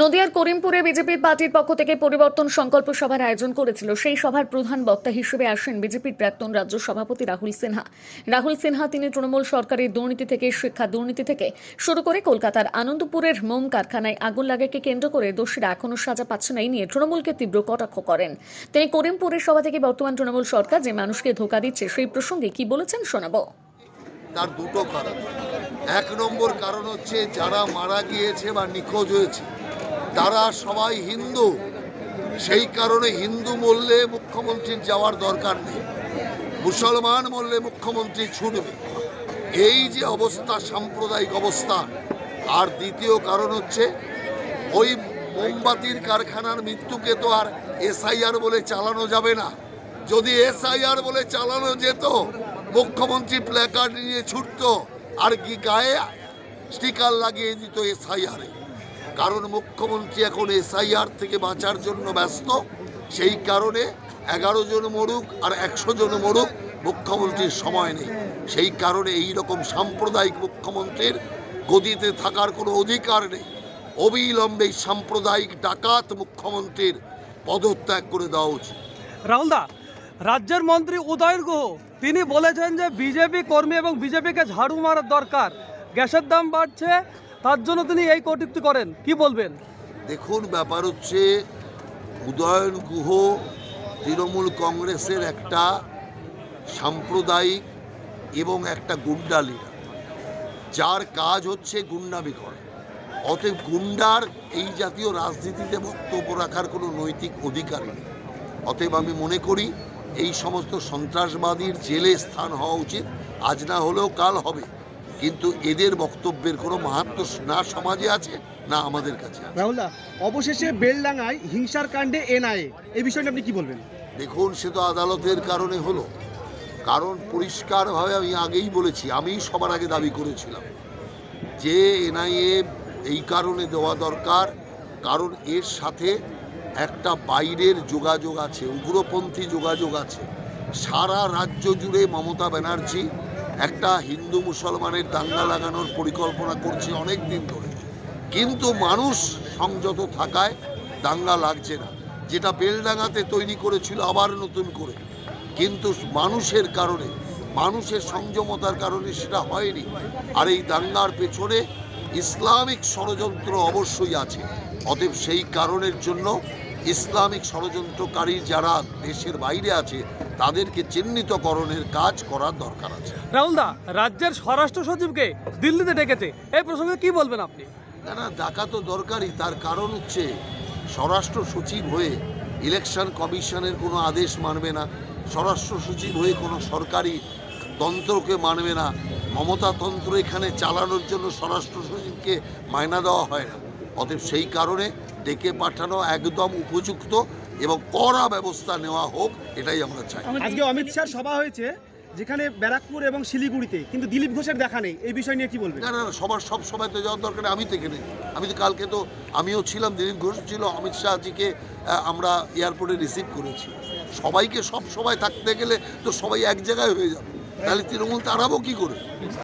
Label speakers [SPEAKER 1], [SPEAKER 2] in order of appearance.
[SPEAKER 1] নদিয়ার করিমপুরে বিজেপির পার্টির পক্ষ থেকে পরিবর্তন সংকল্প সভার আয়োজন করেছিল। সেই সভার প্রধান বক্তা হিসেবে আসেন বিজেপির প্রাক্তন রাজ্য সভাপতি রাহুল সিনহা। রাহুল সিনহা তিনি তৃণমূল সরকারের দুর্নীতি থেকে, শিক্ষা দুর্নীতি থেকে শুরু করে কলকাতার আনন্দপুরের মোম কারখানায় আগুন লাগাকে কেন্দ্র করে দোষীরা এখনও সাজা পাচ্ছে না নিয়ে তৃণমূলকে তীব্র কটাক্ষ করেন। তিনি করিমপুরের সভা থেকে বর্তমান তৃণমূল সরকার যে মানুষকে ধোকা দিচ্ছে সেই প্রসঙ্গে কি বলেছেন শোনাবো।
[SPEAKER 2] তার দুটো কারণ। এক নম্বর কারণ হচ্ছে যারা মারা গিয়েছে বা নিখোঁজ হয়েছে তারা সবাই হিন্দু। সেই কারণে হিন্দু মরলে মুখ্যমন্ত্রীর যাওয়ার দরকার নেই। মুসলমান মরলে মুখ্যমন্ত্রী ছুটবে। এই যে অবস্থা, সাম্প্রদায়িক অবস্থা। আর দ্বিতীয় কারণ হচ্ছে, ওই মোমবাতির কারখানার মৃত্যুকে তো আর এসআইআর বলে চালানো যাবে না। যদি এসআইআর বলে চালানো যেত, মুখ্যমন্ত্রী প্ল্যাকার্ড নিয়ে ছুটতো, আর কি গায়ে স্টিকার লাগিয়ে দিত এসআইআরে। কারণ মুখ্যমন্ত্রী এখন এসআইআর থেকে বাঁচার জন্য ব্যস্ত। সেই কারণে এগারো জন মরুক আর একশো জন মরুক মুখ্যমন্ত্রীর সময় নেই। সেই কারণে এই রকম সাম্প্রদায়িক মুখ্যমন্ত্রীর গদিতে থাকার কোনো অধিকার নেই। অবিলম্বে সাম্প্রদায়িক ডাকাত মুখ্যমন্ত্রীর পদত্যাগ করে দেওয়া উচিত।
[SPEAKER 3] রাহুলদা রাজ্যের মন্ত্রী উদয়ন গুহ, তিনি বলেছেন যে বিজেপি কর্মী এবং বিজেপিকে ঝাড়ু মারার দরকার। গ্যাসের দাম বাড়ছে তার জন্য তিনি এই কটূক্তি করেন। কি বলবেন?
[SPEAKER 2] দেখুন, ব্যাপার হচ্ছে, উদয়ন গুহ তৃণমূল কংগ্রেসের একটা সাম্প্রদায়িক এবং একটা গুন্ডা লিডার যার কাজ হচ্ছে গুন্ডামি করা। অতএব গুন্ডার এই জাতীয় রাজনীতিতে বক্তব্য রাখার কোনো নৈতিক অধিকার নেই। অতএব আমি মনে করি, এই সমস্ত সন্ত্রাসবাদীর জেলে স্থান হওয়া উচিত। আজ না হলেও কাল হবে। কিন্তু এদের বক্তব্যের কোনো মাহাত্ম না সমাজে আছে না আমাদের কাছে
[SPEAKER 4] রাহুলদা অবশেষে বেলডাঙ্গায় হিংসার কাণ্ডে এনআইএ। এই বিষয়টা আপনি কি বলবেন?
[SPEAKER 2] দেখুন সে তো আদালতের কারণে হলো। কারণ পরিষ্কারভাবে আমি আগেই বলেছি আমি সবার আগে দাবি করেছিলাম যে এনআইএ এই কারণে দেওয়া দরকার কারণ এর সাথে একটা বাইরের যোগাযোগ আছে উগ্রপন্থী যোগাযোগ আছে। সারা রাজ্য জুড়ে মমতা ব্যানার্জি একটা হিন্দু মুসলমানের দাঙ্গা লাগানোর পরিকল্পনা করছে অনেক দিন ধরে। কিন্তু মানুষ সংযত থাকায় দাঙ্গা লাগছে না। যেটা বেলডাঙ্গাতে তৈরি করেছিল আবার নতুন করে। কিন্তু মানুষের কারণে, মানুষের সংযমতার কারণে সেটা হয়নি। আর এই দাঙ্গার পেছনে ইসলামিক ষড়যন্ত্র অবশ্যই আছে। অতএব সেই কারণের জন্য ইসলামিক ষড়যন্ত্রকারী যারা দেশের বাইরে আছে তাদেরকে চিহ্নিতকরণের কাজ করার দরকার আছে।
[SPEAKER 3] রাহুলদা রাজ্যের স্বরাষ্ট্র সচিবকে দিল্লিতে ডেকেছে। এই প্রসঙ্গে কি বলবেন আপনি?
[SPEAKER 2] না না ডাকা তো দরকারই। তার কারণ হচ্ছে স্বরাষ্ট্র সচিব হয়ে ইলেকশন কমিশনের কোনো আদেশ মানবে না। স্বরাষ্ট্র সচিব হয়ে কোনো সরকারি তন্ত্রকে মানবে না। মমতা তন্ত্র এখানে চালানোর জন্য স্বরাষ্ট্র সচিবকে মায়না দেওয়া হয় না। অতএব সেই কারণে ডেকে পাঠানো একদম উপযুক্ত এবং কড়া ব্যবস্থা নেওয়া হোক এটাই আমরা চাই।
[SPEAKER 4] আজকে অমিত শাহ সভা হয়েছে যেখানে ব্যারাকপুর এবং শিলিগুড়িতে কিন্তু দিলীপ ঘোষের দেখা নেই এই বিষয় নিয়ে কি বলবেন?
[SPEAKER 2] না না না, সবার সব সময় তো যাওয়ার দরকার আমি তো এখানে আমি তো কালকে তো আমিও ছিলাম দিলীপ ঘোষ ছিল অমিত শাহজিকে আমরা এয়ারপোর্টে রিসিভ করেছি। সবাইকে সব সময় থাকতে গেলে তো সবাই এক জায়গায় হয়ে যাবে। তাহলে তৃণমূল তাড়াবো কি করে?